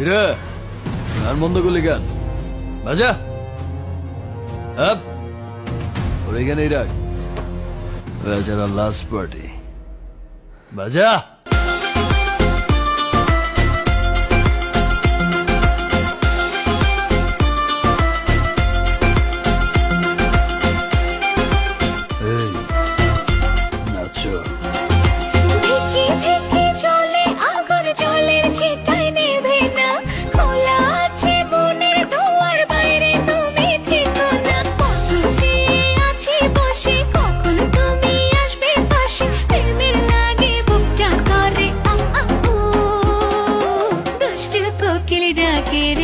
কিরে গান বন্ধ করলি গান বাজা? আপ। ওর এখানেই রাখ। বেচারা লাস্ট পার্টি বাজা? kitty.